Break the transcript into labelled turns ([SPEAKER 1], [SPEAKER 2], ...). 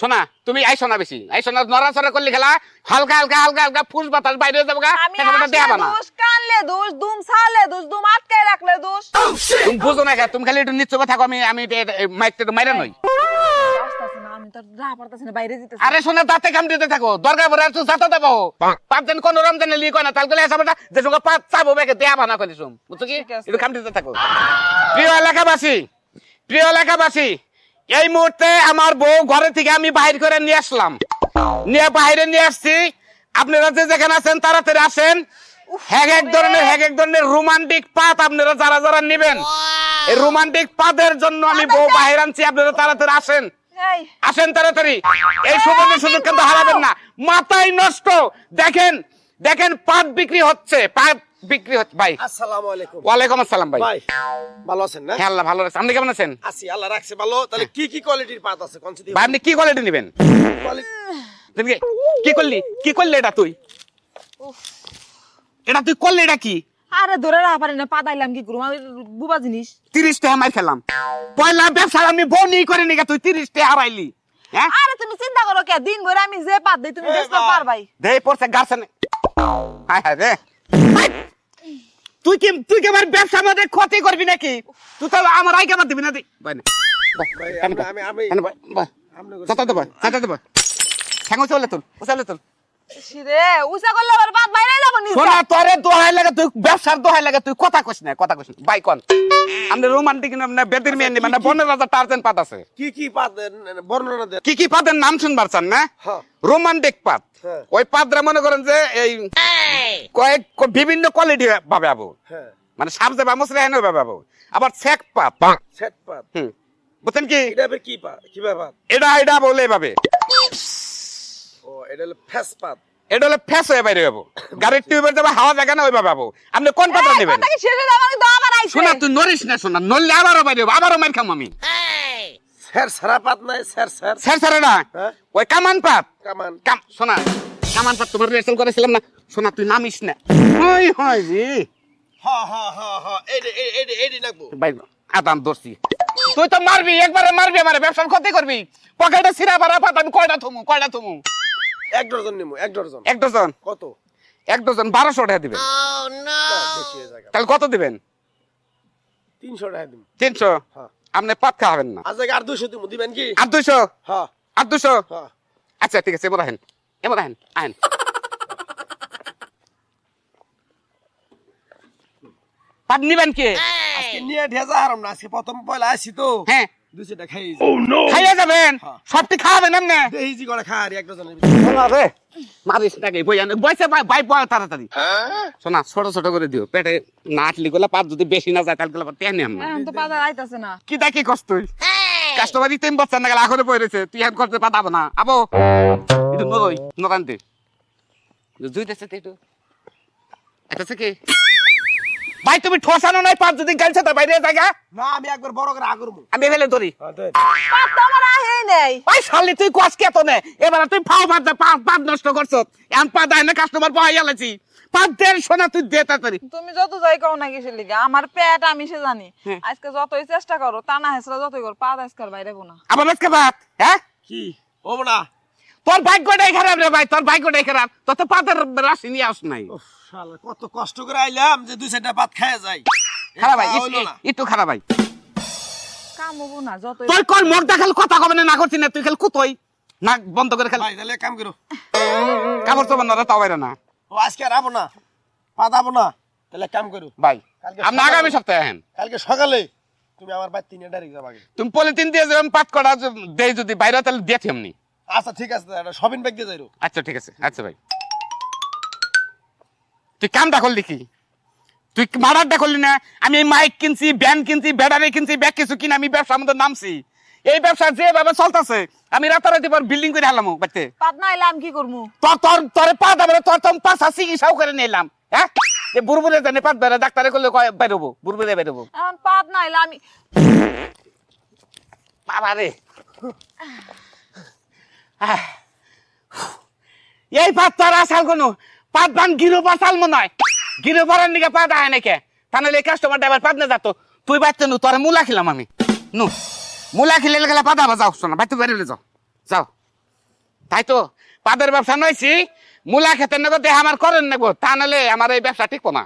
[SPEAKER 1] শোনা তুমি আইসো না বেশি। আইসো না নড়াচড়া করলে খেলা হালকা হালকা হালকা হালকা ফুস বাতাস বাইরে যাব গা
[SPEAKER 2] আমি
[SPEAKER 1] দেয়া না
[SPEAKER 2] দোষ কানলে দোষ? দুম সালে দোষ দুম আটকায় রাখলে দোষ।
[SPEAKER 1] তুমি বুঝো না তুমি খালি একটু নিচ্ছ থাকো আমি আমি মাইকটা মাইরা নই।
[SPEAKER 2] আমি তো বাইরে যেতেছি।
[SPEAKER 1] আরে শোনা দাঁতে কাম দিতে থাকো দরকার পড়ে একটু যাতে দেবো। পাঁচ দিন কোন রমজানে লিয়ে কয় না তাহলে এসব যে সঙ্গে পাঁচ চাবো ব্যাগে দেয়া বানা শুন বুঝছ কি? একটু কাম দিতে থাকো। প্রিয় এলাকাবাসী প্রিয় এলাকাবাসী এই মুহূর্তে আমার বউ ঘরে থেকে আমি বাহির করে নিয়ে আসলাম। নিয়ে বাইরে নিয়ে আসছি। আপনারা যে যেখানে আছেন তাড়াতাড়ি আসেন। এক এক ধরনের এক এক ধরনের রোমান্টিক পাত আপনারা যারা যারা নেবেন। এই রোমান্টিক পাদের জন্য আমি বউ বাহির আনছি আপনারা তাড়াতাড়ি আসেন। আসেন তাড়াতাড়ি। এই সুযোগের সুযোগ কিন্তু হারাবেন না। মাথায় নষ্ট। দেখেন দেখেন পাট বিক্রি হচ্ছে। পাট বিক্রি হচ্ছে ভাই।
[SPEAKER 3] আসসালামু আলাইকুম।
[SPEAKER 1] ওয়ালাইকুম আসসালাম ভাই।
[SPEAKER 3] ভাই ভালো আছেন না?
[SPEAKER 1] হ্যাঁ আল্লাহ ভালো আছে। আপনি কেমন আছেন?
[SPEAKER 3] আছি আল্লাহ রাখছে ভালো। তাহলে কি কি কোয়ালিটির পাত আছে? কোন সিটি
[SPEAKER 1] ভাই আপনি কি কোয়ালিটি নেবেন? তুমি কি- করলি? কি করলি এটা তুই? এটা তুই করলি এটা কি?
[SPEAKER 2] আরে ধরে রাখা পারি না পাতাইলাম কি আমি বুবা জিনিস।
[SPEAKER 1] তিরিশ টাকা মার খেলাম। পয়লা ব্যবসা আমি বনি করে নিগা তুই তিরিশ টাকা হারাইলি। হ্যাঁ?
[SPEAKER 2] আরে তুমি চিন্তা করো কে? দিন ভরে আমি যে পাত দেই তুমি বেচতে
[SPEAKER 3] ভাই।
[SPEAKER 2] পারবাই
[SPEAKER 1] দে পড়ছে গাছে হায় হায় রে! তুই কি তুই কি আমার ব্যবসা আমাদের ক্ষতি করবি নাকি তুই তো আমার আই কেমন দিবি না তুই ভাই না কেন
[SPEAKER 3] আমি- আমি- আমি-
[SPEAKER 1] ভাই? ভাই,
[SPEAKER 3] সাতা
[SPEAKER 1] যাতা সাতা দেবো। ঠ্যাঙ্গো চলে তোর, ও চলে তোর।
[SPEAKER 2] সিরে উসা করলে আবার পাত বাইরে যাব নি
[SPEAKER 1] শোনা, তোরে দোহাই লাগে, তুই ব্যবসার দোহাই লাগে, তুই কথা কইস না, কথা কইস না। ভাই, কন। আপনি না, না বেদির মেয়ে নেবেন বনের রাজা টার্জান পাত আছে।
[SPEAKER 3] কি কি পাত বর্ণনা দেন
[SPEAKER 1] কি কি পাতের নাম শুনবার চান না?
[SPEAKER 3] হ্যাঁ।
[SPEAKER 1] রোমান্টিক পাত।
[SPEAKER 3] হ্যাঁ।
[SPEAKER 1] ওই পাতরা মনে করেন যে এই কয়েক বিভিন্ন কোয়ালিটি ভাবে আবু।
[SPEAKER 3] হ্যাঁ।
[SPEAKER 1] মানে সাবজে বা মুসরে হেন ভাবে আবু। আবার সেক পাত। বুঝছেন কি?
[SPEAKER 3] এটা কি পাত? কি পাত
[SPEAKER 1] এটা এটা বলে এভাবে।
[SPEAKER 3] ও এটা হলো ফেস পাত।
[SPEAKER 1] এটা হলে ফ্যাস হয়ে বাইরে যাব গাড়ির টিউবের যাবে হাওয়া জায়গা না ওইভাবে পাবো আপনি কোন নেবেন? শোনা তুই না শোনা। নড়লে আবারও বাইরে যাব আবারও মার খাম আমি।
[SPEAKER 3] স্যার সারা পাত নাই স্যার স্যার।
[SPEAKER 1] স্যার স্যার না।
[SPEAKER 3] হ্যাঁ।
[SPEAKER 1] ওই কামান পাত।
[SPEAKER 3] কামান।
[SPEAKER 1] কাম শোনা কামান পাত তোমার রিহার্সাল করেছিলাম না? শোনা তুই নামিস না। ওই হয় জি
[SPEAKER 3] হ হ হ হ এডি এডি এডি নাকবো
[SPEAKER 1] ভাই আদাম দর্শি তুই তো মারবি একবারে মারবি আমার ব্যবসার ক্ষতি করবি। পকেটে সিরা বারা পাত আমি কয়টা থুমু কয়টা থুমু?
[SPEAKER 3] এক ডজন নিমু এক ডজন।
[SPEAKER 1] এক ডজন?
[SPEAKER 3] কত?
[SPEAKER 1] এক ডজন বারোশো টাকা দিবেন। তাহলে কত দিবেন?
[SPEAKER 3] তিনশো টাকা দিমু।
[SPEAKER 1] তিনশো?
[SPEAKER 3] হ্যাঁ।
[SPEAKER 1] আপনি পাত খাওয়াবেন না।
[SPEAKER 3] আজ আর দুশো দিমু দিবেন কি?
[SPEAKER 1] আর দুশো
[SPEAKER 3] হ্যাঁ।
[SPEAKER 1] আর দুশো
[SPEAKER 3] হ্যাঁ।
[SPEAKER 1] আচ্ছা ঠিক আছে এবার আহেন। এবার আহেন আহেন। পাত নিবেন কে?
[SPEAKER 3] আজকে নিয়ে ঢেজা হারাম না আজকে প্রথম পয়লা আসি তো।
[SPEAKER 1] হ্যাঁ।
[SPEAKER 3] দুশোটা খাই
[SPEAKER 1] খাইয়ে যাবেন?
[SPEAKER 3] হ্যাঁ।
[SPEAKER 1] সবটি খাওয়াবেন এমনি?
[SPEAKER 3] দেহিজি করে খা এক ডজনের
[SPEAKER 1] শোনা রে মারিস বই বইসে ভাই ভাই বয় তাড়াতাড়ি। শোনা ছোট ছোট করে দিও। পেটে না আটলি গুলা পাত যদি বেশি না যায় তাহলে গুলা টেনে আমি
[SPEAKER 2] তো পাতা আইতাছে না।
[SPEAKER 1] কি দেখি কষ্ট তুই? কাস্টমার তিন বছর না গেলে আখরে পড়ে তুই এখন করতে পাতাবো না। আবো। একটু নরই নকান্তে জুইতেছে তো একটু এটা কি? ভাই তুমি ঠসানো নাই পাঁচ যদি গালছে তো বাইরে জায়গা
[SPEAKER 3] না আমি একবার বড় করে আগরমু
[SPEAKER 1] আমি ফেলে ধরি।
[SPEAKER 2] পাত তো আমার আহেই নেই।
[SPEAKER 1] ভাই শালি তুই কস কে তো নে? এবার তুই ফাও পাত পাঁচ পাঁচ নষ্ট করছ। এখন পাত আয় না কাস্টমার পাওয়া গেলেছি পাঁচ দেড় সোনা তুই দে তাড়াতাড়ি।
[SPEAKER 2] তুমি যত যাই কও না কিসের লিগে আমার পেট আমি সে জানি।
[SPEAKER 1] হ্যাঁ।
[SPEAKER 2] আজকে যতই চেষ্টা করো টানা হেসরা যতই করো পাত আজকাল বাইরে না।
[SPEAKER 1] আবার আজকে ভাত হ্যাঁ?
[SPEAKER 3] কি? ও না
[SPEAKER 1] তোর ভাগ্যটাই খারাপ রে ভাই তোর ভাগ্যটাই খারাপ। তোর তো পাতের রাশি নিয়ে আস নাই।
[SPEAKER 3] কত কষ্ট করে আইলাম যে দুই চারটা পাত খাওয়া যায়
[SPEAKER 1] খারাপ ভাই একটু- খারাপ ভাই।
[SPEAKER 2] কাম হব না যতই
[SPEAKER 1] তোর কর মোর দেখাল কথা কবে না করছি না তুই খেল কুতই। নাক বন্ধ করে খেল।
[SPEAKER 3] ভাই তাহলে কাম করো।
[SPEAKER 1] কাপড় চোপড় না তাও বাইরে না।
[SPEAKER 3] ও আজকে আর আবো না। পাত আবো না। তাহলে কাম করো।
[SPEAKER 1] ভাই আপনি
[SPEAKER 3] সকালে-
[SPEAKER 1] আগামী সপ্তাহে আহেন।
[SPEAKER 3] কালকে সকালে তুমি আমার বাড়ি ডাইরেক্ট যাবা আগে।
[SPEAKER 1] তুমি পলিথিন দিয়ে পাত করা দেই যদি বাইরে তাহলে দিয়ে এমনি
[SPEAKER 3] আচ্ছা ঠিক আছে এটা শপিং ব্যাগ দিয়ে যাইরো।
[SPEAKER 1] আচ্ছা ঠিক আছে আচ্ছা ভাই। তুই কামটা করলি কি? তুই মারারটা করলি না? আমি মাইক কিনছি ব্যান কিনছি ব্যাটারি কিনছি ব্যাগ কিছু কিনে আমি ব্যবসার মধ্যে নামছি। এই ব্যবসা যেভাবে চলতেছে আমি রাতারাতি পর বিল্ডিং করে হালাম বাড়িতে।
[SPEAKER 2] পাত না এলে আমি কি করব
[SPEAKER 1] তোর তোর তোর পা দাবে তোর তোর পাশা চিকিৎসাও করে নিলাম হ্যাঁ? বুড়বুড়ে জানে পাত বেড়ে ডাক্তারে করলে কয় বেরোবো বুড়বুড়ে বেরোবো।
[SPEAKER 2] এখন পাত না এলে আমি
[SPEAKER 1] বাবা রে। এই পাত তোর আসাল কোনো। পাত বান গিরো পাসাল মনে হয়। গিরো পারার নিকে পাত আয় নাকি? তাহলে এই কাস্টমার ড্রাইভার পাত না যাতো? তুই বাচ্চা নু তোর মুলা খিলাম আমি। নু, মুলা খিলে গেলে পাতা যাও শোনা বাড়িতে বেরোলে যাও যাও তাই তো পাদের ব্যবসা নইছি মূলা খেতে নেব দেহ আমার করেন নেব তা নাহলে আমার এই ব্যবসা টিকবো না